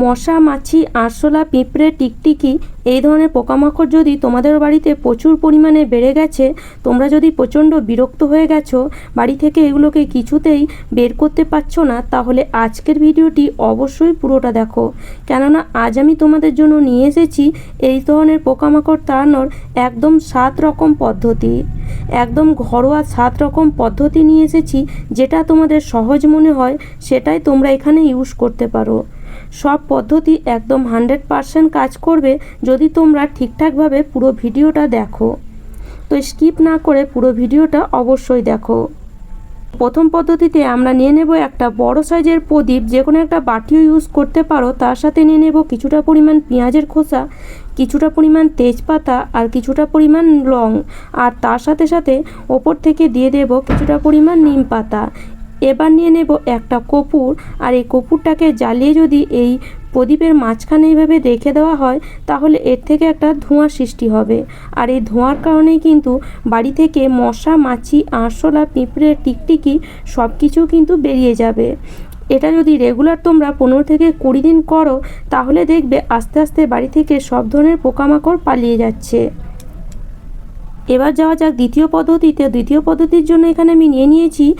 মশা, মাছি, আরশোলা, পিঁপড়ে, টিকটিকি এই ধরনের পোকামাকড় যদি তোমাদের বাড়িতে প্রচুর পরিমাণে বেড়ে গেছে, তোমরা যদি প্রচণ্ড বিরক্ত হয়ে গেছো, বাড়ি থেকে এগুলোকে কিছুতেই বের করতে পারছ না, তাহলে আজকের ভিডিওটি অবশ্যই পুরোটা দেখো। কেননা আজ আমি তোমাদের জন্য নিয়ে এসেছি এই ধরনের পোকামাকড় তাড়ানোর একদম সাত রকম পদ্ধতি। একদম ঘরোয়া সাত রকম পদ্ধতি নিয়ে এসেছি, যেটা তোমাদের সহজ মনে হয়, সেটাই তোমরা এখানে ইউজ করতে পারো। সব পদ্ধতি একদম হান্ড্রেড পারসেন্ট কাজ করবে যদি তোমরা ঠিকঠাকভাবে পুরো ভিডিওটা দেখো। তো স্কিপ না করে পুরো ভিডিওটা অবশ্যই দেখো। প্রথম পদ্ধতিতে আমরা নিয়ে নেব একটা বড় সাইজের প্রদীপ, যে কোনো একটা বাটিও ইউজ করতে পারো। তার সাথে নিয়ে নেব কিছুটা পরিমাণ পেঁয়াজের খোসা, কিছুটা পরিমাণ তেজপাতা আর কিছুটা পরিমাণ লং। আর তার সাথে সাথে ওপর থেকে দিয়ে দেব কিছুটা পরিমাণ নিম পাতা। এবার নিয়ে নেব একটা কপুর। আর এই কপুরটাকে জ্বালিয়ে যদি এই প্রদীপের মাঝখানে এইভাবে রেখে দেওয়া হয়, তাহলে এর থেকে একটা ধোঁয়া সৃষ্টি হবে। আর এই ধোঁয়ার কারণেই কিন্তু বাড়ি থেকে মশা, মাছি, আরশোলা, পিঁপড়ে, টিকটিকি সব কিছু কিন্তু বেরিয়ে যাবে। এটা যদি রেগুলার তোমরা পনেরো থেকে কুড়ি দিন করো, তাহলে দেখবে আস্তে আস্তে বাড়ি থেকে সব ধরনের পোকামাকড় পালিয়ে যাচ্ছে। এবার যাওয়া যাক দ্বিতীয় পদ্ধতিতে। দ্বিতীয় পদ্ধতির জন্য এখানে আমি নিয়ে নিয়েছি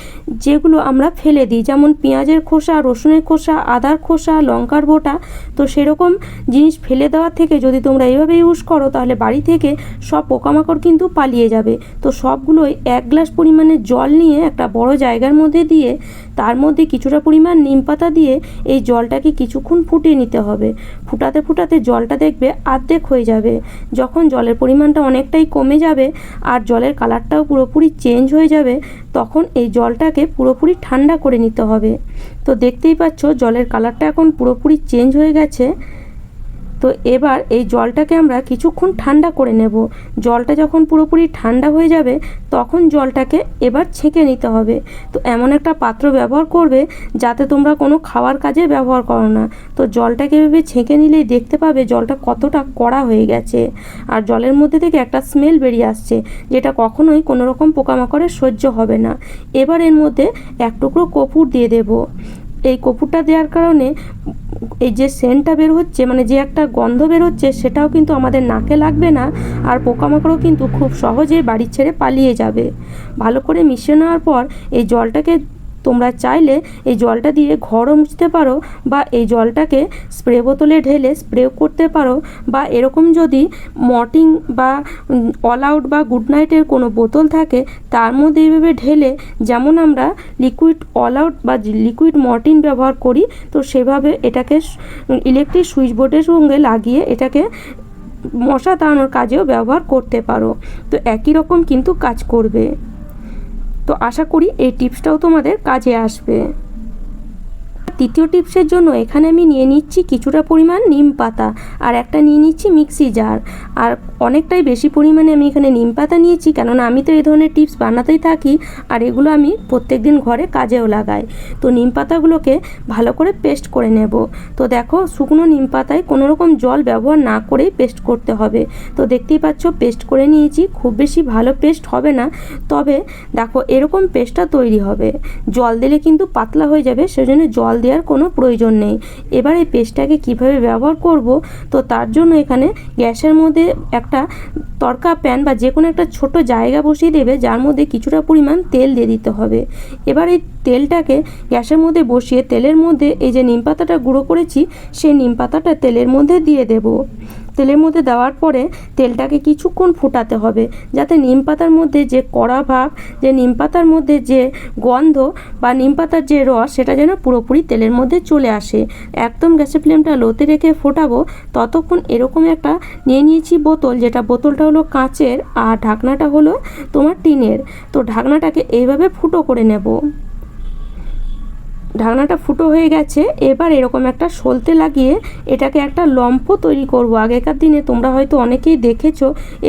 যেগুলো আমরা ফেলে দিই, যেমন পেঁয়াজের খোসা, রসুনের খোসা, আদার খোসা, লঙ্কার বোটা। তো সেরকম জিনিস ফেলে দেওয়ার থেকে যদি তোমরা এইভাবে ইউজ করো, তাহলে বাড়ি থেকে সব পোকামাকড় কিন্তু পালিয়ে যাবে। তো সবগুলোই এক গ্লাস পরিমাণে জল নিয়ে একটা বড় জায়গার মধ্যে দিয়ে, তার মধ্যে কিছুটা পরিমাণ নিম পাতা দিয়ে এই জলটাকে কিছুক্ষণ ফুটিয়ে নিতে হবে। ফুটাতে ফুটাতে জলটা দেখবে আর্ধেক হয়ে যাবে। যখন জলের পরিমাণটা অনেকটাই কমে যাবে আর জলের কালারটাও পুরোপুরি চেঞ্জ হয়ে যাবে, তখন এই জলটাকে পুরোপুরি ঠান্ডা করে নিতে হবে। তো দেখতেই পাচ্ছ, জলের কালারটা এখন পুরোপুরি চেঞ্জ হয়ে গেছে। তো এবার এই জলটাকে আমরা কিছুক্ষণ ঠান্ডা করে নেব। জলটা যখন পুরোপুরি ঠান্ডা হয়ে যাবে, তখন জলটাকে এবার ছেঁকে নিতে হবে। তো এমন একটা পাত্র ব্যবহার করবে যাতে তোমরা কোনো খাওয়ার কাজে ব্যবহার করো না। তো জলটাকে এভাবে ছেঁকে নিলেই দেখতে পাবে জলটা কতটা কড়া হয়ে গেছে। আর জলের মধ্যে থেকে একটা স্মেল বেরিয়ে আসছে, যেটা কখনোই কোনো রকম পোকামাকড়ের সহ্য হবে না। এবার এর মধ্যে এক টুকরো কপুর দিয়ে দেবো। এই কপুরটা দেওয়ার কারণে এই যে সেন্টটা বের হচ্ছে মানে যে একটা গন্ধ বের হচ্ছে, সেটাও কিন্তু আমাদের নাকে লাগবে না আর পোকামাকড়ও কিন্তু খুব সহজে বাড়ি ছেড়ে পালিয়ে যাবে। ভালো করে মিশিয়ে নেওয়ার পর এই জলটাকে তোমরা চাইলে এই জলটা দিয়ে ঘরও মুছতে পারো বা এই জলটাকে স্প্রে বোতলে ঢেলে স্প্রে করতে পারো বা এরকম যদি মর্টিং বা অল আউট বা গুড নাইটের কোনো বোতল থাকে, তার মধ্যে এইভাবে ঢেলে যেমন আমরা লিকুইড অল আউট বা লিকুইড মর্টিন ব্যবহার করি, তো সেভাবে এটাকে ইলেকট্রিক সুইচ বোর্ডের সঙ্গে লাগিয়ে এটাকে মশা তাড়ানোর কাজেও ব্যবহার করতে পারো। তো একই রকম কিন্তু কাজ করবে। তো আশা করি এই টিপসটাও তোমাদের কাজে আসবে। তৃতীয় টিপসের জন্য এখানে আমি নিয়ে নিচ্ছি কিছুটা পরিমাণ নিম পাতা আর একটা নিয়ে নিচ্ছি মিক্সি জার। আর অনেকটাই বেশি পরিমাণে আমি এখানে নিম পাতা নিয়েছি, কেননা আমি তো এই ধরনের টিপস বানাতেই থাকি আর এগুলো আমি প্রত্যেক দিন ঘরে কাজেও লাগাই। তো নিম পাতাগুলোকে ভালো করে পেস্ট করে নেব। তো দেখো, শুকনো নিম পাতায় কোনো রকম জল ব্যবহার না করেই পেস্ট করতে হবে। তো দেখতেই পাচ্ছ, পেস্ট করে নিয়েছি, খুব বেশি ভালো পেস্ট হবে না। তবে দেখো, এরকম পেস্টটা তৈরি হবে। জল দিলে কিন্তু পাতলা হয়ে যাবে, সেজন্য জল দেওয়ার কোনো প্রয়োজন নেই। এবার এই পেস্টটাকে কীভাবে ব্যবহার করব? তো তার জন্য এখানে গ্যাসের মধ্যে একটা তরকা প্যান বা যে কোনো একটা ছোট জায়গা বসিয়ে দেবে, যার মধ্যে কিছুটা পরিমাণ তেল দিয়ে দিতে হবে। এবার এই তেলটাকে গ্যাসের মধ্যে বসিয়ে, তেলের মধ্যে এই যে নিম পাতাটা গুঁড়ো করেছি, সেই নিম পাতাটা তেলের মধ্যে দিয়ে দেব। তেলের মধ্যে দেওয়ার পরে তেলটাকে কিছুক্ষণ ফুটাতে হবে, যাতে নিম পাতার মধ্যে যে কড়া ভাব, যে নিম পাতার মধ্যে যে গন্ধ বা নিম পাতার যে রস, সেটা যেন পুরোপুরি তেলের মধ্যে চলে আসে। একদম গ্যাসের ফ্লেমটা লোতে রেখে ফোটাবো। ততক্ষণ এরকম একটা নিয়ে নিয়েছি বোতল, যেটা বোতলটা হলো কাঁচের আর ঢাকনাটা হলো তোমার টিনের। তো ঢাকনাটাকে এইভাবে ফুটো করে নেব। ঢাকনাটা ফুটো হয়ে গেছে, এবার এরকম একটা সলতে লাগিয়ে এটাকে একটা লম্প তৈরি করব। আগেকার দিনে তোমরা হয়তো অনেকেই দেখেছ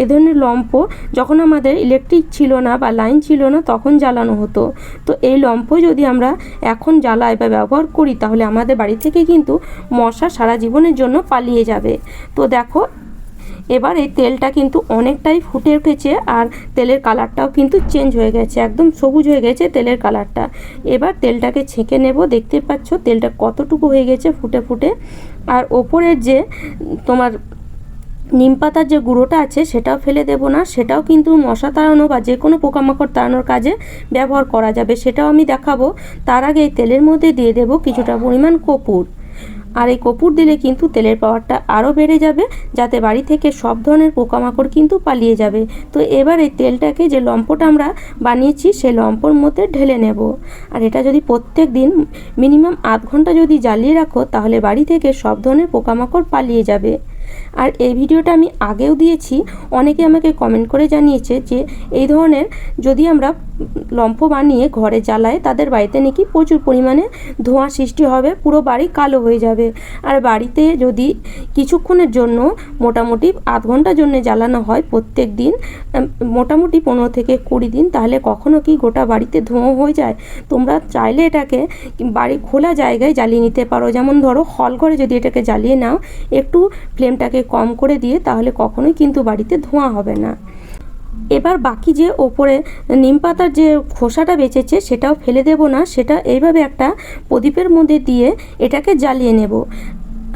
এ ধরনের লম্ফ, যখন আমাদের ইলেকট্রিক ছিল না বা লাইন ছিল না তখন জ্বালানো হতো। তো এই লম্প যদি আমরা এখন জ্বালাই বা ব্যবহার করি, তাহলে আমাদের বাড়ি থেকে কিন্তু মশা সারা জীবনের জন্য পালিয়ে যাবে। তো দেখো এবার এই তেলটা কিন্তু অনেকটাই ফুটে উঠেছে আর তেলের কালারটাও কিন্তু চেঞ্জ হয়ে গেছে, একদম সবুজ হয়ে গেছে তেলের কালারটা। এবার তেলটাকে ছেঁকে নেব, দেখতে পাচ্ছ তেলটা কতটুকু হয়ে গেছে ফুটে ফুটে। আর ওপরের যে তোমার নিম পাতার যে গুঁড়োটা আছে সেটাও ফেলে দেব না, সেটাও কিন্তু মশা তাড়ানো বা যে কোনো পোকামাকড় তাড়ানোর কাজে ব্যবহার করা যাবে, সেটাও আমি দেখাবো। তার আগে এই তেলের মধ্যে দিয়ে দেব কিছুটা পরিমাণ কপুর। আর এই কপুর দিলে কিন্তু তেলের পাওয়ারটা আরও বেড়ে যাবে, যাতে বাড়ি থেকে সব ধরনের পোকামাকড় কিন্তু পালিয়ে যাবে। তো এবার এই তেলটাকে যে লম্পটা আমরা বানিয়েছি সেই লম্পর মধ্যে ঢেলে নেব। আর এটা যদি প্রত্যেক দিন মিনিমাম আধ ঘণ্টা যদি জ্বালিয়ে রাখো, তাহলে বাড়ি থেকে সব ধরনের পোকামাকড় পালিয়ে যাবে। আর এই ভিডিওটা আমি আগেও দিয়েছি। অনেকে আমাকে কমেন্ট করে জানিয়েছে যে, এই ধরনের যদি আমরা লম্ফ বানিয়ে ঘরে জ্বালাই, তাদের বাড়িতে নাকি প্রচুর পরিমাণে ধোঁয়া সৃষ্টি হবে, পুরো বাড়ি কালো হয়ে যাবে। আর বাড়িতে যদি কিছুক্ষণের জন্য, মোটামুটি আধ ঘণ্টার জন্য জ্বালানো হয় প্রত্যেক দিন মোটামুটি পনেরো থেকে কুড়ি দিন, তাহলে কখনো কি গোটা বাড়িতে ধোঁয়া হয়ে যায়? তোমরা চাইলে এটাকে বাড়ি খোলা জায়গায় জ্বালিয়ে নিতে পারো। যেমন ধরো, হল ঘরে যদি এটাকে জ্বালিয়ে নাও, একটু ফ্লেমটাকে কম করে দিয়ে তাহলে কখনোই কিন্তু বাড়িতে ধোঁয়া হবে না। এবার বাকি যে ওপরে নিম পাতার যে খোসাটা বেঁচেছে সেটাও ফেলে দেব না, সেটা এইভাবে একটা প্রদীপের মধ্যে দিয়ে এটাকে জ্বালিয়ে নেব।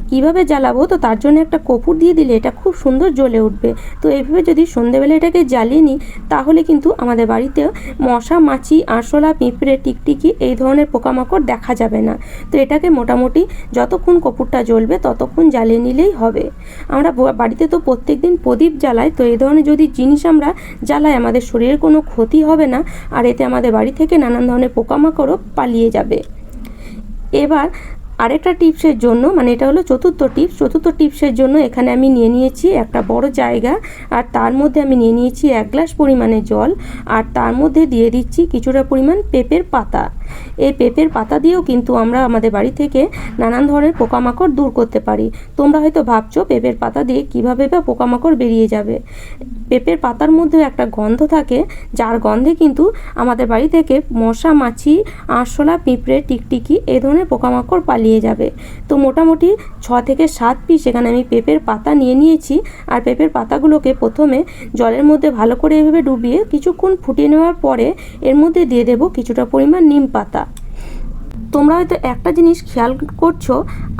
কীভাবে জ্বালাবো? তো তার জন্য একটা কপুর দিয়ে দিলে এটা খুব সুন্দর জ্বলে উঠবে। তো এইভাবে যদি সন্ধেবেলা এটাকে জ্বালিয়ে নিই, তাহলে কিন্তু আমাদের বাড়িতে মশা, মাছি, আরশোলা, পিঁপড়ে, টিকটিকি এই ধরনের পোকামাকড় দেখা যাবে না। তো এটাকে মোটামুটি যতক্ষণ কপুরটা জ্বলবে, ততক্ষণ জ্বালিয়ে নিলেই হবে। আমরা বাড়িতে তো প্রত্যেক দিন প্রদীপ জ্বালাই, তো এই ধরনের যদি জিনিস আমরা জ্বালাই, আমাদের শরীরের কোনো ক্ষতি হবে না, আর এতে আমাদের বাড়ি থেকে নানান ধরনের পোকামাকড়ও পালিয়ে যাবে। এবার আরেকটা টিপসের জন্য মানে এটা হলো চতুর্থ টিপস, চতুর্থ টিপসের জন্য এখানে আমি নিয়ে নিয়েছি একটা বড় জায়গা, আর তার মধ্যে আমি নিয়ে নিয়েছি এক গ্লাস পরিমাণে জল, আর তার মধ্যে দিয়ে দিচ্ছি কিছুটা পরিমাণ পেঁপের পাতা। এই পেঁপের পাতা দিয়েও কিন্তু আমরা আমাদের বাড়ি থেকে নানান ধরনের পোকামাকড় দূর করতে পারি। তোমরা হয়তো ভাবছ, পেঁপের পাতা দিয়ে কীভাবে বা পোকামাকড় বেরিয়ে যাবে? পেঁপের পাতার মধ্যেও একটা গন্ধ থাকে, যার গন্ধে কিন্তু আমাদের বাড়ি থেকে মশা, মাছি, আরশোলা, পিঁপড়ে, টিকটিকি এই ধরনের পোকামাকড় পালিয়ে যাবে। তো মোটামুটি ছ থেকে সাত পিস এখানে আমি পেঁপের পাতা নিয়ে নিয়েছি আর পেঁপের পাতাগুলোকে প্রথমে জলের মধ্যে ভালো করে এভাবে ডুবিয়ে কিছুক্ষণ ফুটিয়ে নেওয়ার পরে এর মধ্যে দিয়ে দেবো কিছুটা পরিমাণ নিম পাতা। তোমরা হয়তো একটা জিনিস খেয়াল করছ,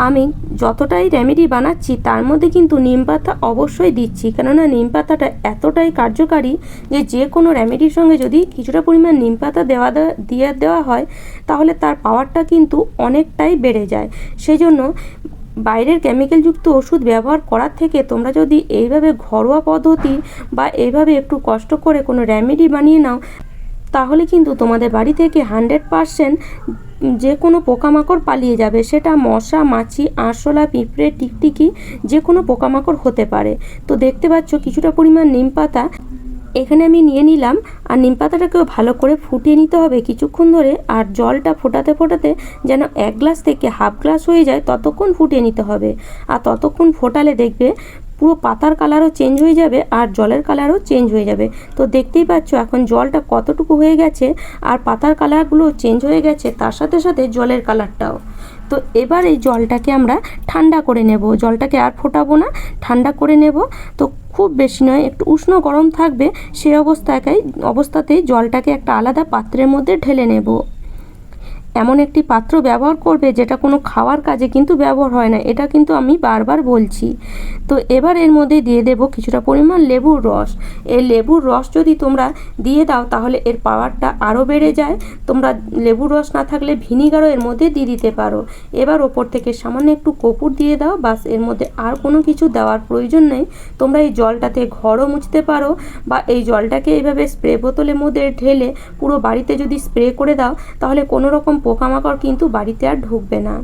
আমি যতটাই রেমেডি বানাচ্ছি, তার মধ্যে কিন্তু নিম পাতা অবশ্যই দিচ্ছি। কেননা নিম পাতাটা এতটাই কার্যকারী যে যে কোনো রেমেডির সঙ্গে যদি কিছুটা পরিমাণ নিম পাতা দেওয়া দিয়ে দেওয়া হয়, তাহলে তার পাওয়ারটা কিন্তু অনেকটাই বেড়ে যায়। সেই জন্য বাইরের কেমিক্যালযুক্ত ওষুধ ব্যবহার করার থেকে তোমরা যদি এইভাবে ঘরোয়া পদ্ধতি বা এইভাবে একটু কষ্ট করে কোনো রেমেডি বানিয়ে নাও তাহলে কিন্তু তোমাদের বাড়ি থেকে হান্ড্রেড পারসেন্ট যে কোনো পোকামাকড় পালিয়ে যাবে। সেটা মশা, মাছি, আরশোলা, পিঁপড়ে, টিকটিকি যে কোনো পোকামাকড় হতে পারে। তো দেখতে পাচ্ছ কিছুটা পরিমাণ নিম পাতা। এখানে আমি নিয়ে নিলাম। আর নিম পাতাটাকেও ভালো করে ফুটিয়ে নিতে হবে কিছুক্ষণ ধরে। আর জলটা ফোটাতে ফোটাতে যেন এক গ্লাস থেকে হাফ গ্লাস হয়ে যায়, ততক্ষণ ফুটিয়ে নিতে হবে। আর ততক্ষণ ফোটালে দেখবে পুরো পাতার কালারও চেঞ্জ হয়ে যাবে আর জলের কালারও চেঞ্জ হয়ে যাবে। তো দেখতেই পাচ্ছ, এখন জলটা কতটুকু হয়ে গেছে আর পাতার কালারগুলো চেঞ্জ হয়ে গেছে, তার সাথে সাথে জলের কালারটাও। তো এবার এই জলটাকে আমরা ঠান্ডা করে নেব। জলটাকে আর ফোটাবো না, ঠান্ডা করে নেব। তো খুব বেশি নয়, একটু উষ্ণ গরম থাকবে সেই অবস্থায় অবস্থাতেই জলটাকে একটা আলাদা পাত্রের মধ্যে ঢেলে নেব। এমন একটি পাত্র ব্যবহার করবে যেটা কোনো খাওয়ার কাজে কিন্তু ব্যবহার হয় না, এটা কিন্তু আমি বারবার বলছি। তো এবার এর মধ্যে দিয়ে দেব কিছুটা পরিমাণ লেবুর রস। এই লেবুর রস যদি তোমরা দিয়ে দাও তাহলে এর পাওয়ারটা আরও বেড়ে যায়। তোমরা লেবুর রস না থাকলে ভিনিগারও এর মধ্যে দিয়ে দিতে পারো। এবার ওপর থেকে সামান্য একটু কপুর দিয়ে দাও, বাসের মধ্যে আর কোনো কিছু দেওয়ার প্রয়োজন নেই। তোমরা এই জলটাতে ঘরও মুছতে পারো বা এই জলটাকে এইভাবে স্প্রে বোতলের মধ্যে ঢেলে পুরো বাড়িতে যদি স্প্রে করে দাও, তাহলে কোনো রকম পোকামাকড় কিন্তু বাড়িতে আর ঢুকবে না।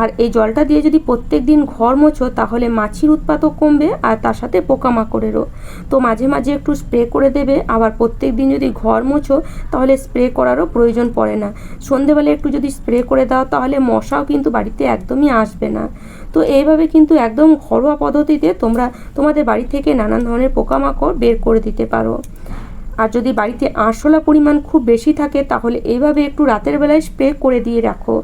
আর এই জলটা দিয়ে যদি প্রত্যেক দিন ঘর মোছো, তাহলে মাছির উৎপাতও কমবে আর তার সাথে পোকামাকড়েরও। তো মাঝে মাঝে একটু স্প্রে করে দেবে। আবার প্রত্যেক দিন যদি ঘর মোছো, তাহলে স্প্রে করারও প্রয়োজন পড়ে না। সন্ধেবেলা একটু যদি স্প্রে করে দাও, তাহলে মশাও কিন্তু বাড়িতে একদমই আসবে না। তো এইভাবে কিন্তু একদম ঘরোয়া পদ্ধতিতে তোমরা তোমাদের বাড়ি থেকে নানান ধরনের পোকামাকড় বের করে দিতে পারো। আর যদি বাড়িতে আরশোলা পরিমাণ খুব বেশি থাকে, তাহলে এইভাবে একটু রাতের বেলায় স্প্রে করে দিয়ে রাখো।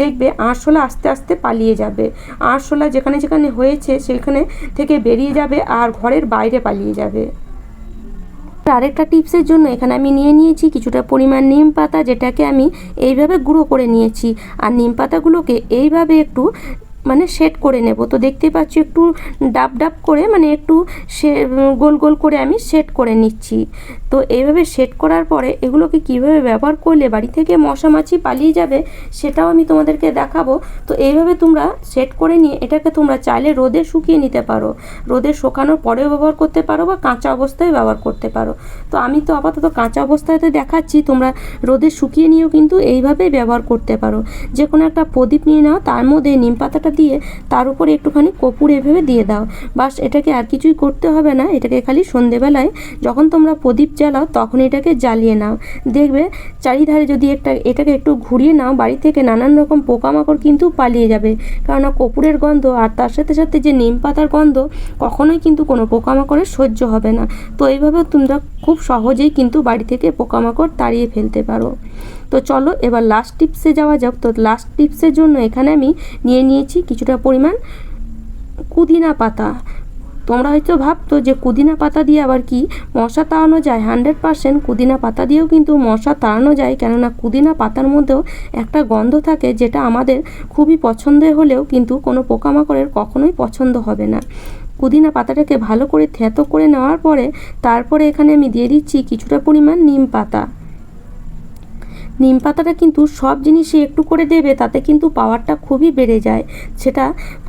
দেখবে আরশোলা আস্তে আস্তে পালিয়ে যাবে। আরশোলা যেখানে যেখানে হয়েছে, সেখানে থেকে বেরিয়ে যাবে আর ঘরের বাইরে পালিয়ে যাবে। আরেকটা টিপসের জন্য এখানে আমি নিয়ে নিয়েছি কিছুটা পরিমাণ নিম পাতা, যেটাকে আমি এইভাবে গুঁড়ো করে নিয়েছি। আর নিম পাতাগুলোকে এইভাবে একটু মানে সেট করে নেব। তো দেখতে পাচ্ছি একটু ডাব ডাব করে মানে একটু সে গোল গোল করে আমি সেট করে নিচ্ছি। তো এইভাবে সেট করার পরে এগুলোকে কীভাবে ব্যবহার করলে বাড়ি থেকে মশা মাছি পালিয়ে যাবে সেটাও আমি তোমাদেরকে দেখাবো। তো এইভাবে তোমরা সেট করে নিয়ে এটাকে তোমরা চাইলে রোদে শুকিয়ে নিতে পারো। রোদে শুকানোর পরেও ব্যবহার করতে পারো বা কাঁচা অবস্থায় ব্যবহার করতে পারো। তো আমি তো আপাতত কাঁচা অবস্থাতে দেখাচ্ছি, তোমরা রোদে শুকিয়ে নিয়েও কিন্তু এইভাবেই ব্যবহার করতে পারো। যে কোনো একটা প্রদীপ নিয়ে নাও, তার মধ্যে নিম পাতাটা দিয়ে তার উপরে একটুখানি কপুর এভাবে দিয়ে দাও। বাস এটাকে আর কিছুই করতে হবে না, এটাকে খালি সন্ধেবেলায় যখন তোমরা প্রদীপ জ্বালাও তখন এটাকে জ্বালিয়ে নাও। দেখবে চারিধারে যদি একটা, এটাকে একটু ঘুরিয়ে নাও, বাড়ি থেকে নানান রকম পোকামাকড় কিন্তু পালিয়ে যাবে। কেননা কপুরের গন্ধ আর তার সাথে সাথে যে নিম পাতার গন্ধ, কখনোই কিন্তু কোনো পোকামাকড়ের সহ্য হবে না। তো এইভাবে তোমরা খুব সহজেই কিন্তু বাড়ি থেকে পোকামাকড় তাড়িয়ে ফেলতে পারো। তো চলো এবার লাস্ট টিপসে যাওয়া যাক। তো লাস্ট টিপসের জন্য এখানে আমি নিয়ে নিয়েছি কিছুটা পরিমাণ কুদিনা পাতা। তোমরা হয়তো ভাবতো যে কুদিনা পাতা দিয়ে আবার কি মশা তাড়ানো যায়? হান্ড্রেড পারসেন্ট কুদিনা পাতা দিয়েও কিন্তু মশা তাড়ানো যায়, কেননা কুদিনা পাতার মধ্যেও একটা গন্ধ থাকে যেটা আমাদের খুবই পছন্দের হলেও কিন্তু কোনো পোকামাকড়ের কখনোই পছন্দ হবে না। পুদিনা পাতাটাকে ভালো করে থেঁতো করে নেওয়ার পরে তারপরে এখানে আমি দিয়ে দিচ্ছি কিছুটা পরিমাণ নিম পাতা। নিম পাতাটা কিন্তু সব জিনিসে একটু করে দেবে, তাতে কিন্তু পাওয়ারটা খুবই বেড়ে যায়। সেটা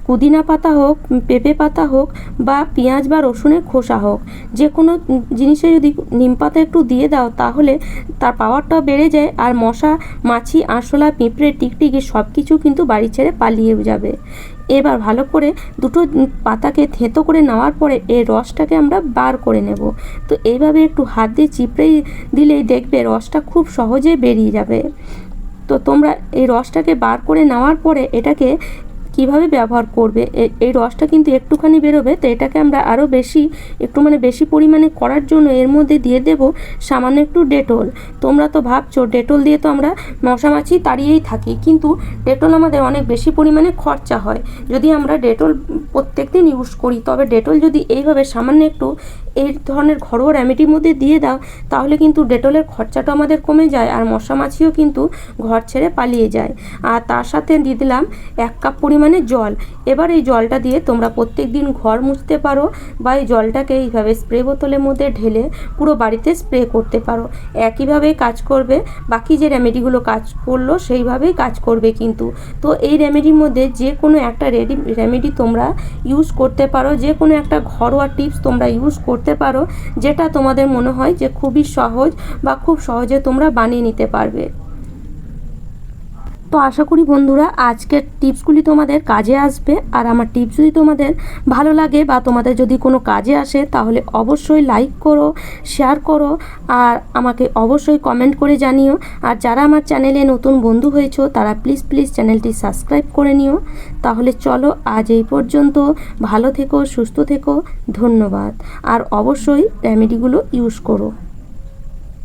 পুদিনা পাতা হোক, পেঁপে পাতা হোক বা পেঁয়াজ বা রসুনের খোসা হোক যে কোনো জিনিসে যদি নিম পাতা একটু দিয়ে দাও তাহলে তার পাওয়ারটাও বেড়ে যায় আর মশা, মাছি, আরশোলা, পিঁপড়ে, টিকটিকি সব কিছু কিন্তু বাড়ি ছেড়ে পালিয়ে যাবে। এবার ভালো করে দুটো পাতাকে থেঁতো করে নেওয়ার পরে এই রসটাকে আমরা বার করে নেব। তো এইভাবে একটু হাত দিয়ে চিপড়ে দিলেই দেখবে রসটা খুব সহজে বেরিয়ে যাবে। তো তোমরা এই রসটাকে বার করে নেওয়ার পরে এটাকে কীভাবে ব্যবহার করবে? এই রসটা কিন্তু একটুখানি বেরোবে, তো এটাকে আমরা আরও বেশি, একটু মানে বেশি পরিমাণে করার জন্য এর মধ্যে দিয়ে দেব সামান্য একটু ডেটল। তোমরা তো ভাবছ, ডেটল দিয়ে তো আমরা মশামাছি তাড়িয়েই থাকি, কিন্তু ডেটল আমাদের অনেক বেশি পরিমাণে খরচা হয়। যদি আমরা ডেটল প্রত্যেক দিন ইউজ করি, তবে ডেটল যদি এইভাবে সামান্য একটু এই ধরনের ঘরোয়া রেমেডির মধ্যে দিয়ে দাও, তাহলে কিন্তু ডেটলের খরচাটা আমাদের কমে যায় আর মশা মাছিও কিন্তু ঘর ছেড়ে পালিয়ে যায়। আর তার সাথে দিয়ে দিলাম এক কাপ পরিমাণে জল। এবার এই জলটা দিয়ে তোমরা প্রত্যেক দিন ঘর মুছতে পারো বা এই জলটাকে এইভাবে স্প্রে বোতলের মধ্যে ঢেলে পুরো বাড়িতে স্প্রে করতে পারো। একইভাবেই কাজ করবে, বাকি যে রেমেডিগুলো কাজ করল সেইভাবেই কাজ করবে কিন্তু। তো এই রেমেডির মধ্যে যে কোনো একটা রেডি রেমেডি তোমরা ইউজ করতে পারো, যে কোনো একটা ঘরোয়া টিপস তোমরা ইউজ করতে করতে পারো, যেটা তোমাদের মনে হয় যে খুবই সহজ বা খুব সহজে তোমরা বানিয়ে নিতে পারবে। তো আশা করি বন্ধুরা, আজকের টিপসগুলি তোমাদের কাজে আসবে। আর আমার টিপস যদি তোমাদের ভালো লাগে বা তোমাদের যদি কোনো কাজে আসে, তাহলে অবশ্যই লাইক করো শেয়ার করো, আর আমাকে অবশ্যই কমেন্ট করে জানিও। আর যারা আমার চ্যানেলে নতুন বন্ধু হয়েছো, তারা প্লিজ প্লিজ চ্যানেলটি সাবস্ক্রাইব করে নিও। তাহলে চলো আজ এই পর্যন্ত। ভালো থেকো, সুস্থ থেকো। ধন্যবাদ। আর অবশ্যই রেমেডিগুলো ইউজ করো।